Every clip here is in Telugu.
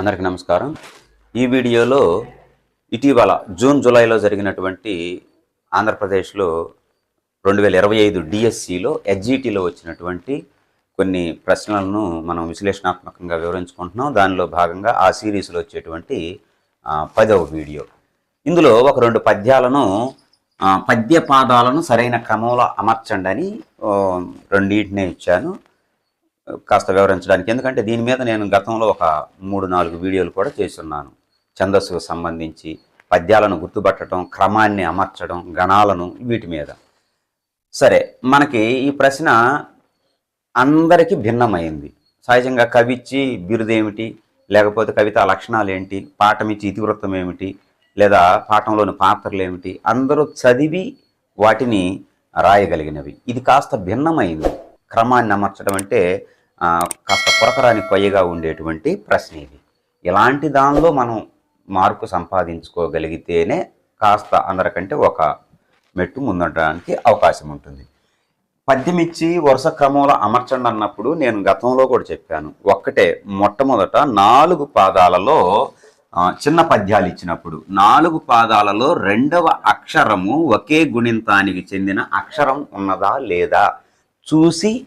అందరికీ నమస్కారం. ఈ వీడియోలో ఇటీవల జూన్ జూలైలో జరిగినటువంటి ఆంధ్రప్రదేశ్లో రెండు వేల ఇరవై ఐదు డిఎస్సిలో ఎస్జిటిలో వచ్చినటువంటి కొన్ని ప్రశ్నలను మనం విశ్లేషణాత్మకంగా వివరించుకుంటున్నాం. దానిలో భాగంగా ఆ సిరీస్లో వచ్చేటువంటి పదవ వీడియో. ఇందులో ఒక రెండు పద్యాలను పద్యపాదాలను పద్య పాదాలను సరైన క్రమంలో అమర్చండి అని రెండింటినే ఇచ్చాను. కాస్త వివరించడానికి. ఎందుకంటే దీని మీద నేను గతంలో ఒక మూడు నాలుగు వీడియోలు కూడా చేస్తున్నాను. ఛందస్సుకు సంబంధించి పద్యాలను గుర్తుపట్టడం క్రమాన్ని అమర్చడం గణాలను వీటి మీద. సరే మనకి ఈ ప్రశ్న అందరికీ భిన్నమైంది. సహజంగా కవిచ్చి బిరుదేమిటి? లేకపోతే కవిత లక్షణాలు ఏంటి పాఠమిచ్చి ఇతివృత్తం ఏమిటి? లేదా పాఠంలోని పాత్రలు ఏమిటి అందరూ చదివి వాటిని రాయగలిగినవి. ఇది కాస్త భిన్నమైంది. క్రమాన్ని అమర్చడం అంటే కాస్త కొరకరాని కొయ్యగా ఉండేటువంటి ప్రశ్న ఇది. ఇలాంటి దానిలో మనం మార్కు సంపాదించుకోగలిగితేనే కాస్త అందరికంటే ఒక మెట్టు ముందుండడానికి అవకాశం ఉంటుంది. పద్యం ఇచ్చి వరుస క్రమంలో అమర్చండి అన్నప్పుడు నేను గతంలో కూడా చెప్పాను. ఒక్కటే మొట్టమొదట నాలుగు పాదాలలో చిన్న పద్యాలు ఇచ్చినప్పుడు నాలుగు పాదాలలో రెండవ అక్షరము ఒకే గుణింతానికి చెందిన అక్షరం ఉన్నదా లేదా చూసి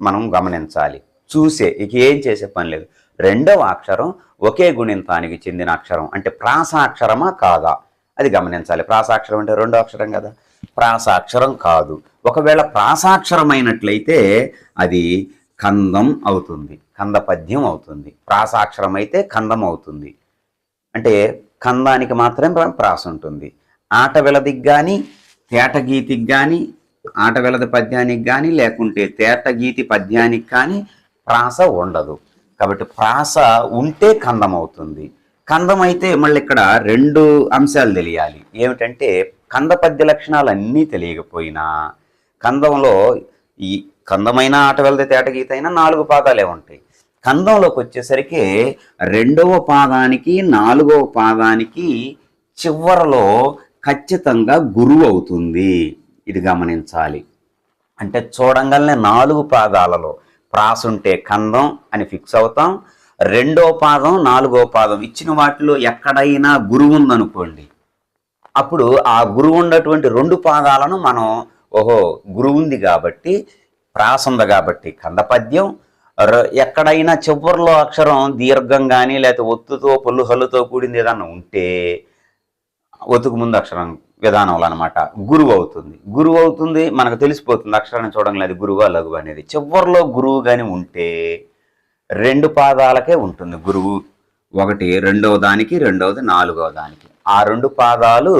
మనం గమనించాలి. చూసే ఇక ఏం చేసే పని లేదు. రెండవ అక్షరం ఒకే గుణింతానికి చెందిన అక్షరం అంటే ప్రాసాక్షరమా కాదా? అది గమనించాలి. ప్రాసాక్షరం అంటే రెండో అక్షరం కదా? ప్రాసాక్షరం కాదు. ఒకవేళ ప్రాసాక్షరమైనట్లయితే అది కందం అవుతుంది. కంద పద్యం అవుతుంది. ప్రాసాక్షరం అయితే కందం అవుతుంది. అంటే కందానికి మాత్రమే ప్రాస ఉంటుంది. ఆటవెలదికి కానీ తేటగీతికి కానీ ఆటవిలది పద్యానికి కానీ లేకుంటే తేటగీతి పద్యానికి కానీ ప్రాస ఉండదు. కాబట్టి ప్రాస ఉంటే కందం అవుతుంది కందం అయితే మళ్ళీ ఇక్కడ రెండు అంశాలు తెలియాలి. ఏమిటంటే కంద పద్య లక్షణాలు అన్నీ తెలియకపోయినా కందంలో ఈ కందమైన ఆట వెళ్తే తేటగీత అయినా నాలుగు పాదాలే ఉంటాయి. కందంలోకి వచ్చేసరికి రెండవ పాదానికి నాలుగవ పాదానికి చివరలో ఖచ్చితంగా గురువు అవుతుంది. ఇది గమనించాలి. అంటే చూడంగానే నాలుగు పాదాలలో ప్రాస ఉంటే కందం అని ఫిక్స్ అవుతాం. రెండో పాదం నాలుగో పాదం ఇచ్చిన వాటిలో ఎక్కడైనా గురువు ఉందనుకోండి. అప్పుడు ఆ గురువు ఉన్నటువంటి రెండు పాదాలను మనం ఓహో గురువు ఉంది కాబట్టి ప్రాస ఉంది కాబట్టి కందపద్యం ఎక్కడైనా చివరిలో అక్షరం దీర్ఘం కానీ లేకపోతే ఒత్తుతో పొల్లుహల్లుతో కూడింది ఏదన్నా ఉంటే ఒత్తుకు ముందు అక్షరం విధానంలో అనమాట గురువు అవుతుంది. గురువు అవుతుంది మనకు తెలిసిపోతుంది అక్షరాన్ని చూడంగా అది గురువు లఘువు అనేది. చివరిలో గురువు కానీ ఉంటే రెండు పాదాలకే ఉంటుంది గురువు. ఒకటి రెండవ దానికి రెండవది నాలుగవ దానికి. ఆ రెండు పాదాలు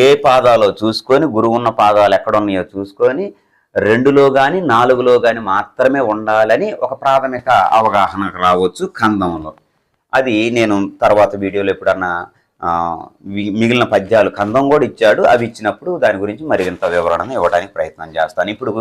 ఏ పాదాలో చూసుకొని గురువు ఉన్న పాదాలు ఎక్కడ ఉన్నాయో చూసుకొని రెండులో కానీ నాలుగులో కానీ మాత్రమే ఉండాలని ఒక ప్రాథమిక అవగాహనకు రావచ్చు కందంలో అది నేను తర్వాత వీడియోలో ఎప్పుడన్నా మిగిలిన పద్యాలు కందం కూడా ఇచ్చాడు. అవి ఇచ్చినప్పుడు దాని గురించి మరింత వివరణ ఇవ్వడానికి ప్రయత్నం చేస్తాను. ఇప్పుడు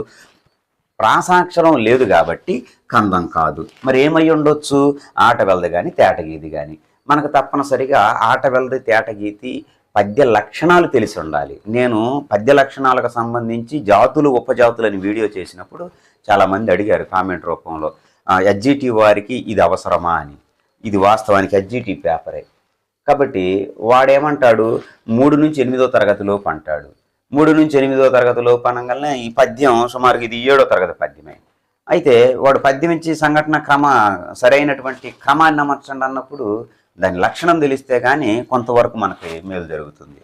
ప్రాసాక్షరం లేదు కాబట్టి కందం కాదు. మరి ఏమై ఉండొచ్చు? ఆట వెలది కానీ తేటగీతి కానీ మనకు తప్పనిసరిగా ఆట వెలది తేటగీతి పద్య లక్షణాలు తెలిసి ఉండాలి. నేను పద్య లక్షణాలకు సంబంధించి జాతులు ఉపజాతులు అని వీడియో చేసినప్పుడు చాలామంది అడిగారు కామెంట్ రూపంలో ఎస్జిటి వారికి ఇది అవసరమా అని. ఇది వాస్తవానికి ఎస్జిటి పేపరే. కాబట్టి వాడేమంటాడు? మూడు నుంచి ఎనిమిదో తరగతి లోపు అంటాడు. మూడు నుంచి ఎనిమిదో తరగతి లోపు అనగానే ఈ పద్యం సుమారుగా ఇది ఏడో తరగతి పద్యమే. అయితే వాడు పద్యం ఇచ్చి సంఘటన క్రమ సరైనటువంటి క్రమాన్ని అమర్చండి అన్నప్పుడు దాని లక్షణం తెలిస్తే కానీ కొంతవరకు మనకి మేలు జరుగుతుంది.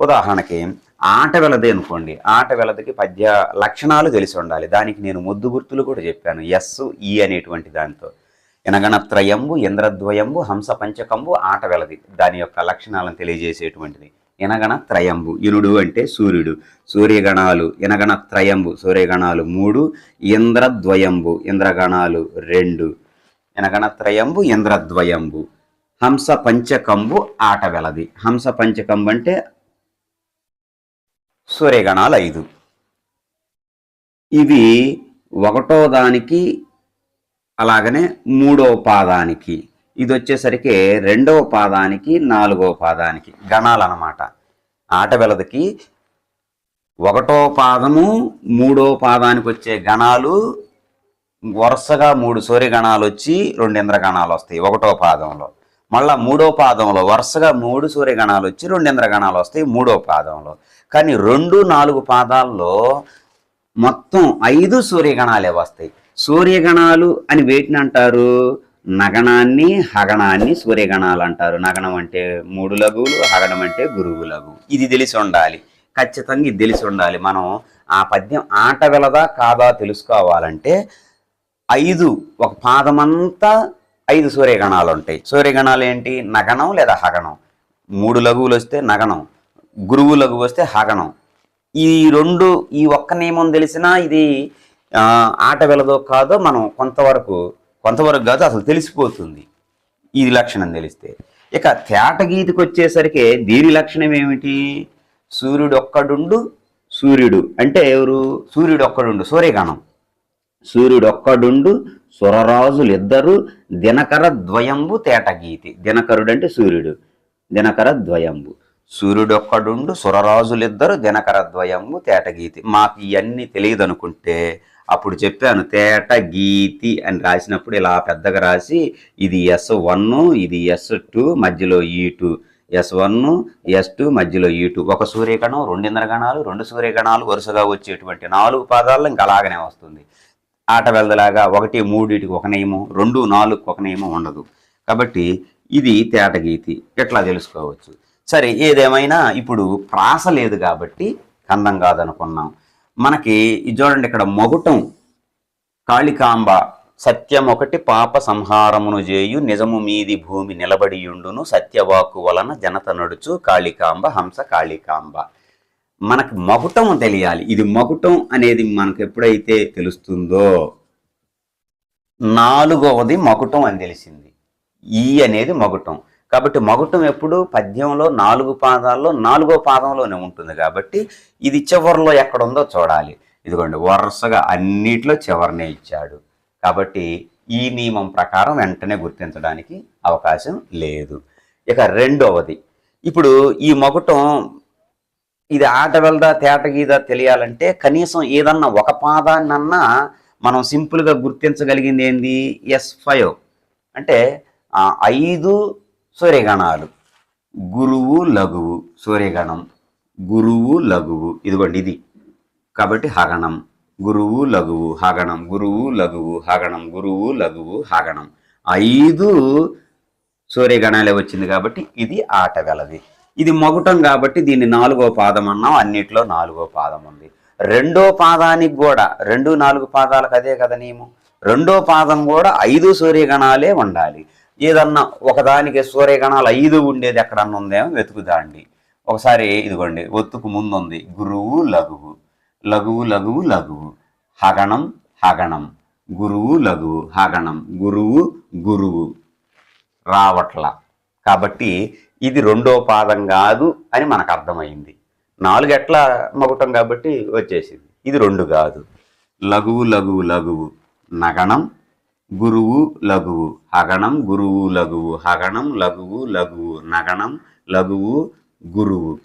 ఉదాహరణకి ఆట వెలది అనుకోండి. ఆట వెలదికి పద్య లక్షణాలు తెలిసి ఉండాలి. దానికి నేను ముద్దు గుర్తులు కూడా చెప్పాను. ఎస్ ఈ అనేటువంటి దాంతో ఎనగణత్రయంబు ఇంద్రద్వయంబు హంస పంచకంబు ఆట వెలది. దాని యొక్క లక్షణాలను తెలియజేసేటువంటిది. ఎనగణ త్రయంబు ఇనుడు అంటే సూర్యుడు. సూర్యగణాలు ఎనగణ త్రయంబు సూర్యగణాలు మూడు ఇంద్రద్వయంబు ఇంద్రగణాలు రెండు. ఎనగణ త్రయంబు ఇంద్రద్వయంబు హంస పంచకంబు ఆట వెలది. హంస పంచకంబు అంటే సూర్యగణాలు ఐదు. ఇవి ఒకటో దానికి అలాగనే మూడవ పాదానికి. ఇది వచ్చేసరికి రెండవ పాదానికి నాలుగవ పాదానికి గణాలు అన్నమాట ఆట వెలదకి ఒకటో పాదము మూడో పాదానికి వచ్చే గణాలు వరుసగా మూడు సూర్యగణాలు వచ్చి రెండు ఇంద్రగణాలు వస్తాయి ఒకటో పాదంలో. మళ్ళా మూడో పాదంలో వరుసగా మూడు సూర్యగణాలు వచ్చి రెండు ఇంద్రగణాలు వస్తాయి మూడో పాదంలో. కానీ రెండు నాలుగు పాదాల్లో మొత్తం ఐదు సూర్యగణాలే వస్తాయి. సూర్యగణాలు అని వేటిని అంటారు? నగణాన్ని హగణాన్ని సూర్యగణాలు అంటారు. నగణం అంటే మూడు లఘువులు హగణం అంటే గురువు లఘువు. ఇది తెలిసి ఉండాలి. ఖచ్చితంగా ఇది తెలిసి ఉండాలి. మనం ఆ పద్యం ఆట వెలదా కాదా తెలుసుకోవాలంటే ఐదు ఒక పాదమంతా ఐదు సూర్యగణాలు ఉంటాయి. సూర్యగణాలు ఏంటి? నగణం లేదా హగణం? మూడు లఘువులు వస్తే నగణం. గురువు లఘువు వస్తే హగణం. ఈ రెండు ఈ ఒక్క నియమం తెలిసినా ఇది ఆట వెళ్ళదో కాదో మనం కొంతవరకు కొంతవరకు కాదు అసలు తెలిసిపోతుంది. ఇది లక్షణం తెలిస్తే. ఇక తేట వచ్చేసరికి దీని లక్షణం ఏమిటి? సూర్యుడు ఒక్కడుండు సూర్యుడు అంటే ఎవరు? సూర్యుడు ఒక్కడుండు సూర్యగణం సూర్యుడు ఒక్కడుండు సురరాజులిద్దరు దినకర ద్వయంబు తేటగీతి దినకరుడు అంటే సూర్యుడు దినకర ద్వయంబు. సూర్యుడు ఒక్కడుండు సురరాజులిద్దరు దినకర ద్వయంబు తేటగీతి మాకు ఇవన్నీ తెలియదు అనుకుంటే అప్పుడు చెప్పాను తేట గీతి అని రాసినప్పుడు ఇలా పెద్దగా రాసి ఇది ఎస్ వన్ ఇది ఎస్ టూ మధ్యలో ఈ two S one S two మధ్యలో e ఈ టూ ఒక సూర్యగణం రెండు ఇంద్రగణాలు రెండు సూర్యగణాలు వరుసగా వచ్చేటువంటి నాలుగు పాదాల్లో ఇంకా అలాగనే వస్తుంది. ఆట వెళ్దలాగా ఒకటి మూడిటికి ఒక నియమం రెండు నాలుగు ఒక నియమం ఉండదు. కాబట్టి ఇది తేట గీతి. ఎట్లా తెలుసుకోవచ్చు? సరే ఏదేమైనా ఇప్పుడు ప్రాస లేదు కాబట్టి కందం కాదనుకున్నాం. మనకి ఇది చూడండి ఇక్కడ మొగుటం. కాళికాంబ సత్యం ఒకటి పాప సంహారమును చేయు నిజము మీది భూమి నిలబడియుండును సత్యవాకు వలన జనత నడుచు కాళికాంబ హంస కాళికాంబ. మనకు మగుటం తెలియాలి. ఇది మగుటం అనేది మనకు ఎప్పుడైతే తెలుస్తుందో నాలుగవది మగుటం అని తెలిసింది. ఈ అనేది మగుటం. కాబట్టి మగుటం ఎప్పుడు? పద్యంలో నాలుగు పాదాల్లో నాలుగో పాదంలోనే ఉంటుంది కాబట్టి ఇది చివరిలో ఎక్కడుందో చూడాలి. ఇదిగోండి వరుసగా అన్నిట్లో చివరినే ఇచ్చాడు. కాబట్టి ఈ నియమం ప్రకారం వెంటనే గుర్తించడానికి అవకాశం లేదు. ఇక రెండవది ఇప్పుడు ఈ మగుటం ఇది ఆట వెళ్దా తేట గీదా తెలియాలంటే కనీసం ఏదన్నా ఒక పాదాన్నన్నా మనం సింపుల్గా గుర్తించగలిగింది ఏంది? ఎస్ ఫైవ్ అంటే ఐదు సూర్యగణాలు. గురువు లఘువు సూర్యగణం గురువు లఘువు ఇదిగోండి ఇది. కాబట్టి హగణం గురువు లఘువు హగణం గురువు లఘువు హగణం గురువు లఘువు హగణం. ఐదు సూర్యగణాలే వచ్చింది కాబట్టి ఇది ఆట ఇది మొగటం కాబట్టి దీన్ని నాలుగో పాదం అన్నాం అన్నిట్లో నాలుగో పాదం ఉంది. రెండో పాదానికి కూడా రెండు నాలుగు పాదాలకు అదే కదా నియమం రెండో పాదం కూడా ఐదు సూర్యగణాలే ఉండాలి. ఏదన్నా ఒకదానికి సూర్యగణాలు ఐదు ఉండేది ఎక్కడన్నా ఉందేమో వెతుకుదాండి. ఒకసారి ఇదిగోండి ఒత్తుకు ముందు ఉంది గురువు లఘువు. లఘువు లఘువు లఘువు. హగణం హగణం. గురువు లఘువు. హగణం. గురువు గురువు. రావట్ల. కాబట్టి ఇది రెండో పాదం కాదు అని మనకు అర్థమైంది. నాలుగు ఎట్లా మగుటం కాబట్టి వచ్చేసింది. ఇది రెండు కాదు. లఘువు లఘువు లఘువు. నగణం గురువు లఘువు. హగణం గురువు లఘువు. హగణం లఘువు లఘువు. నగణం లఘువు గురువు.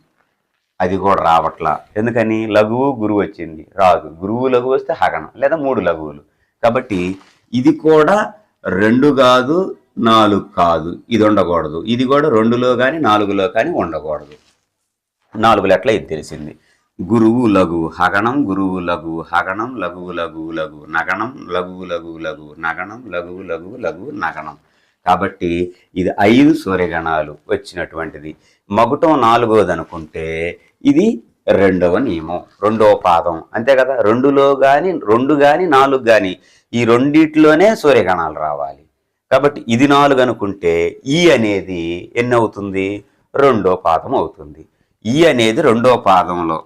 అది కూడా రావట్లా. ఎందుకని? లఘువు గురువు వచ్చింది. రాదు. గురువు లఘువు వస్తే హగణం లేదా మూడు లఘువులు. కాబట్టి ఇది కూడా రెండు కాదు నాలుగు కాదు. ఇది ఉండకూడదు. ఇది కూడా రెండులో కానీ నాలుగులో కానీ ఉండకూడదు. నాలుగు లెట్ల ఇది తెలిసింది? గురువు లఘు హగణం గురువు లఘు హగణం లఘువు లఘువు లఘు నగణం లఘువు లఘువు లఘు నగణం లఘువు లఘువు లఘు నగణం కాబట్టి ఇది ఐదు సూర్యగణాలు వచ్చినటువంటిది. మగుటం నాలుగోది అనుకుంటే ఇది రెండవ నియమం రెండవ పాదం. అంతే కదా? రెండులో కానీ రెండు కానీ నాలుగు కానీ ఈ రెండిట్లోనే సూర్యగణాలు రావాలి. కాబట్టి ఇది నాలుగు అనుకుంటే ఈ అనేది ఎన్ని అవుతుంది రెండో పాదం అవుతుంది. ఈ అనేది రెండో పాదంలో.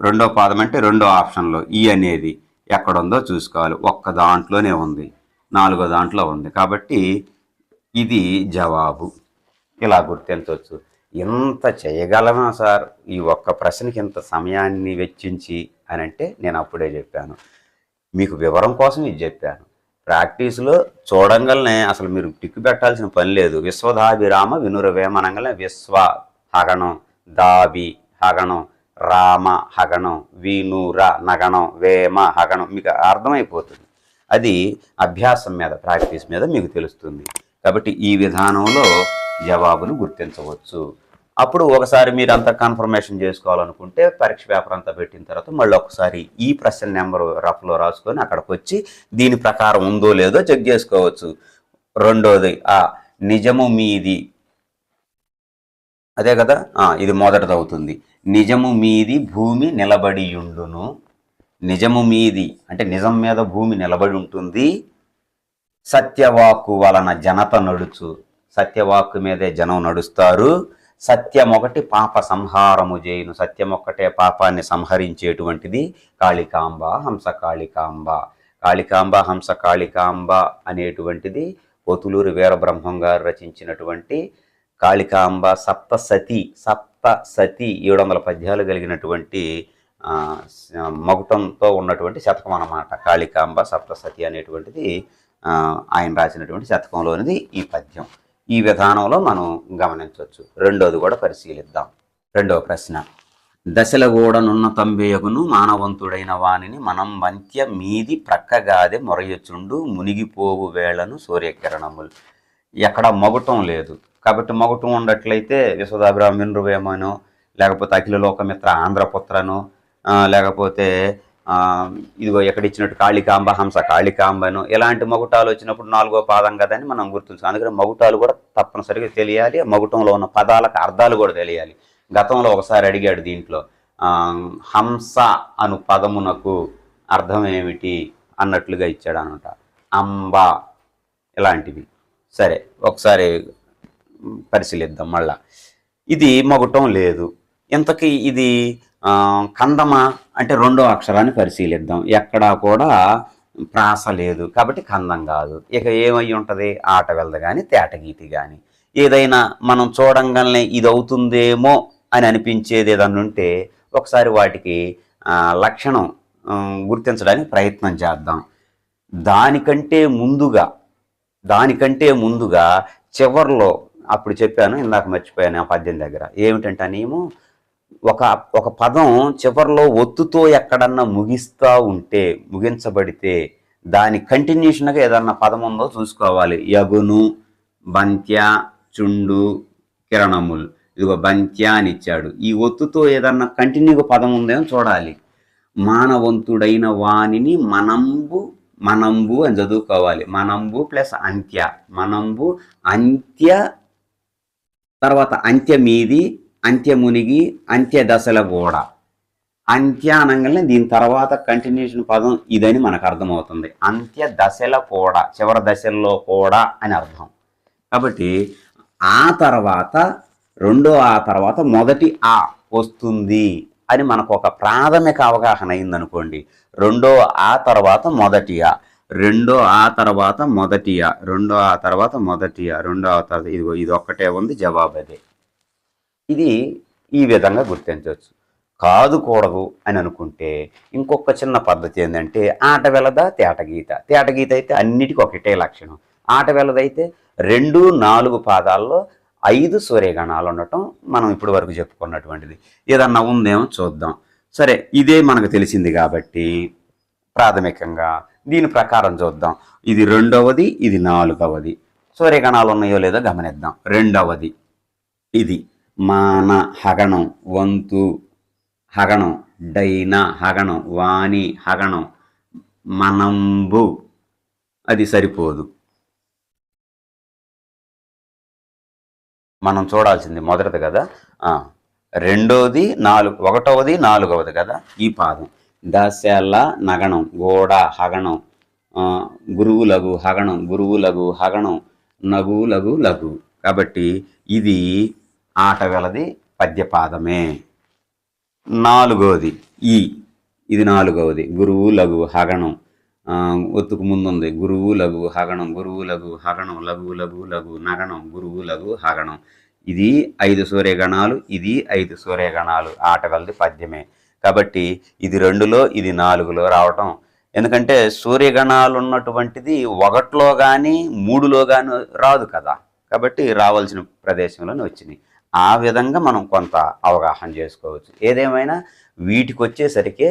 రెండో పాదం అంటే రెండో ఆప్షన్లో ఈ అనేది ఎక్కడుందో చూసుకోవాలి. ఒక్క దాంట్లోనే ఉంది. నాలుగో దాంట్లో ఉంది. కాబట్టి ఇది జవాబు. ఇలా గుర్తించవచ్చు ఎంత చేయగలమా సార్? ఈ ఒక్క ప్రశ్నకి ఇంత సమయాన్ని వెచ్చించి అని అంటే నేను అప్పుడే చెప్పాను. మీకు వివరం కోసం ఇది చెప్పాను. ప్రాక్టీస్లో చూడంగానే అసలు మీరు టిక్కు పెట్టాల్సిన పని లేదు. విశ్వధాభిరామ వినురవేమనంగానే విశ్వ హగణం దాబి హగణం రామ హగణం వీణూర నగణం వేమ హగణం మీకు అర్థమైపోతుంది. అది అభ్యాసం మీద ప్రాక్టీస్ మీద మీకు తెలుస్తుంది. కాబట్టి ఈ విధానంలో జవాబును గుర్తించవచ్చు. అప్పుడు ఒకసారి మీరు అంత కన్ఫర్మేషన్ చేసుకోవాలనుకుంటే పరీక్ష పేపర్ అంతా పెట్టిన తర్వాత మళ్ళీ ఒకసారి ఈ ప్రశ్న నెంబర్ రఫ్లో రాసుకొని అక్కడికి వచ్చి దీని ప్రకారం ఉందో లేదో చెక్ చేసుకోవచ్చు. రెండోది ఆ నిజము మీది అదే కదా? ఇది మొదటిది అవుతుంది నిజము మీది భూమి నిలబడియుండును. నిజము మీది అంటే నిజం మీద భూమి నిలబడి ఉంటుంది సత్యవాక్కు వలన జనత నడుచు. సత్యవాక్కు మీదే జనం నడుస్తారు. సత్యం ఒకటి పాప సంహారము చేయును సత్యం ఒక్కటే పాపాన్ని సంహరించేటువంటిది కాళికాంబ హంస కాళికాంబ కాళికాంబ హంస కాళికాంబ అనేటువంటిది పోతులూరి వీరబ్రహ్మం గారు రచించినటువంటి కాళికాంబ సప్తసతి సప్తసతి ఏడు వందల పద్యాలు కలిగినటువంటి మగుటంతో ఉన్నటువంటి శతకం అన్నమాట. కాళికాంబ సప్తసతి అనేటువంటిది ఆయన రాసినటువంటి శతకంలోనిది ఈ పద్యం. ఈ విధానంలో మనం గమనించవచ్చు. రెండోది కూడా పరిశీలిద్దాం. రెండవ ప్రశ్న. దశలగూడనున్న తంబేయగును మానవంతుడైన వానిని మనం వంత్య మీది ప్రక్కగాదే మొరయచుండు మునిగిపోవు వేళను సూర్యకిరణములు. ఎక్కడ మగుటం లేదు. కాబట్టి మగుటం ఉండట్లయితే విశ్వదాభిరామినరువేమనో లేకపోతే అఖిల లోకమిత్ర ఆంధ్రపుత్రను లేకపోతే ఇదిగో ఎక్కడ ఇచ్చినట్టు కాళికాంబ హంస కాళికాంబను ఇలాంటి మగుటాలు వచ్చినప్పుడు నాలుగో పాదం కదని మనం గుర్తుంచుకోం అందుకని మగుటాలు కూడా తప్పనిసరిగా తెలియాలి. మగుటంలో ఉన్న పదాలకు అర్థాలు కూడా తెలియాలి. గతంలో ఒకసారి అడిగాడు దీంట్లో హంస అను పదమునకు అర్థం ఏమిటి అన్నట్లుగా ఇచ్చాడు అనమాట అంబ ఇలాంటివి. సరే ఒకసారి పరిశీలిద్దాం మళ్ళా. ఇది మొగటం లేదు. ఇంతకీ ఇది కందమ కందమా? అంటే రెండో అక్షరాన్ని పరిశీలిద్దాం. ఎక్కడా కూడా ప్రాస లేదు. కాబట్టి కందం కాదు. ఇక ఏమై ఉంటుంది? ఆట వెళ్ద కానీ తేటగీతి కానీ ఏదైనా మనం చూడంగానే ఇది అవుతుందేమో అని అనిపించేది ఏదన్నా ఉంటే ఒకసారి వాటికి లక్షణం గుర్తించడానికి ప్రయత్నం చేద్దాం. దానికంటే ముందుగా దానికంటే ముందుగా చివర్లో అప్పుడు చెప్పాను ఇందాక మర్చిపోయాను ఆ పద్యం దగ్గర. ఏమిటంటే ఆ ఒక ఒక పదం చివర్లో ఒత్తుతో ఎక్కడన్నా ముగిస్తూ ఉంటే ముగించబడితే దాని కంటిన్యూషన్గా ఏదన్నా పదం ఉందో చూసుకోవాలి. యగును బంత్య చుండు కిరణములు. ఇదిగో బంత్య అని ఇచ్చాడు. ఈ ఒత్తుతో ఏదన్నా కంటిన్యూగా పదం ఉందేమో చూడాలి. మానవంతుడైన వానిని మనంబు మనంబు అని చదువుకోవాలి. మనంబు ప్లస్ అంత్య. మనంబు అంత్య తర్వాత అంత్య మీది అంత్య మునిగి అంత్య దశల కూడా అంత్య అనగానే దీని తర్వాత కంటిన్యూషన్ పదం ఇదని మనకు అర్థమవుతుంది. అంత్య దశల కూడా చివరి దశల్లో కూడా అని అర్థం. కాబట్టి ఆ తర్వాత రెండో ఆ తర్వాత మొదటి ఆ వస్తుంది అని మనకు ఒక ప్రాథమిక అవగాహన అయిందనుకోండి. రెండో ఆ తర్వాత మొదటి ఆ. రెండో ఆ తర్వాత మొదటి ఆ. రెండో ఆ తర్వాత మొదటి ఆ. రెండో ఆ తర్వాత ఇదిగో ఇది ఒక్కటే ఉంది జవాబు అదే. ఇది ఈ విధంగా గుర్తించవచ్చు. కాదు కూడదు అని అనుకుంటే ఇంకొక చిన్న పద్ధతి ఏంటంటే ఆట వెలద తేటగీత తేటగీత అయితే అన్నిటికీ ఒకటే లక్షణం. ఆట వెలదైతే రెండు నాలుగు పాదాల్లో ఐదు సూర్యగణాలు ఉండటం మనం ఇప్పటి వరకు చెప్పుకున్నటువంటిది. ఏదన్నా ఉందేమో చూద్దాం. సరే ఇదే మనకు తెలిసింది కాబట్టి ప్రాథమికంగా దీని ప్రకారం చూద్దాం. ఇది రెండవది ఇది నాలుగవది. సూర్యగణాలు ఉన్నాయో లేదో గమనిద్దాం. రెండవది ఇది మాన హగణం వంతు హగణం డైన హగణం వాణి హగణం మనంబు. అది సరిపోదు. మనం చూడాల్సింది మొదటిది కదా? రెండవది రెండోది నాలుగు ఒకటవది నాలుగవది కదా? ఈ పాదం. దశల నగణం గోడ హగణం గురువు గురువులగు హగణం గురువులగు హగణం నగు లఘు లఘు కాబట్టి ఇది ఆటగలది పద్యపాదమే. నాలుగవది ఈ. ఇది నాలుగవది. గురువు లఘు హగణం ఒత్తుకు ముందుంది. గురువు లఘు హగణం గురువు లఘు హగణం లఘు లఘు లఘు నగణం గురువు లఘు హగణం. ఇది ఐదు సూర్యగణాలు ఇది ఐదు సూర్యగణాలు. ఆటగలది పద్యమే. కాబట్టి ఇది రెండులో ఇది నాలుగులో రావటం. ఎందుకంటే సూర్యగణాలు ఉన్నటువంటిది ఒకటిలో కానీ మూడులో కానీ రాదు కదా. కాబట్టి రావాల్సిన ప్రదేశంలోనే వచ్చినాయి. ఆ విధంగా మనం కొంత అవగాహన చేసుకోవచ్చు. ఏదేమైనా వీటికి వచ్చేసరికి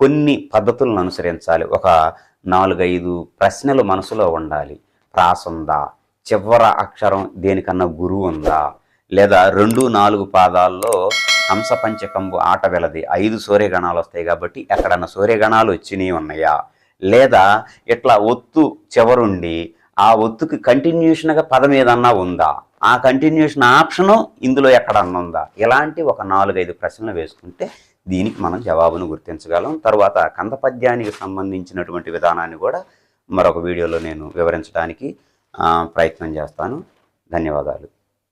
కొన్ని పద్ధతులను అనుసరించాలి. ఒక నాలుగైదు ప్రశ్నలు మనసులో ఉండాలి. ప్రాస ఉందా చివర అక్షరం దేనికన్నా గురువు ఉందా? లేదా రెండు నాలుగు పాదాల్లో హంసపంచకంబు ఆట వెలది. ఐదు సూర్యగణాలు వస్తాయి కాబట్టి ఎక్కడన్నా సూర్యగణాలు వచ్చినవి ఉన్నాయా? లేదా ఇట్లా ఒత్తు చివరుండి ఆ ఒత్తుకి కంటిన్యూషన్గా పదం ఏదన్నా ఉందా? ఆ కంటిన్యూషన్ ఆప్షను ఇందులో ఎక్కడన్నా ఉందా? ఇలాంటి ఒక నాలుగైదు ప్రశ్నలు వేసుకుంటే దీనికి మనం జవాబును గుర్తించగలం. తర్వాత కందపద్యానికి సంబంధించినటువంటి విధానాన్ని కూడా మరొక వీడియోలో నేను వివరించడానికి ప్రయత్నం చేస్తాను. ధన్యవాదాలు.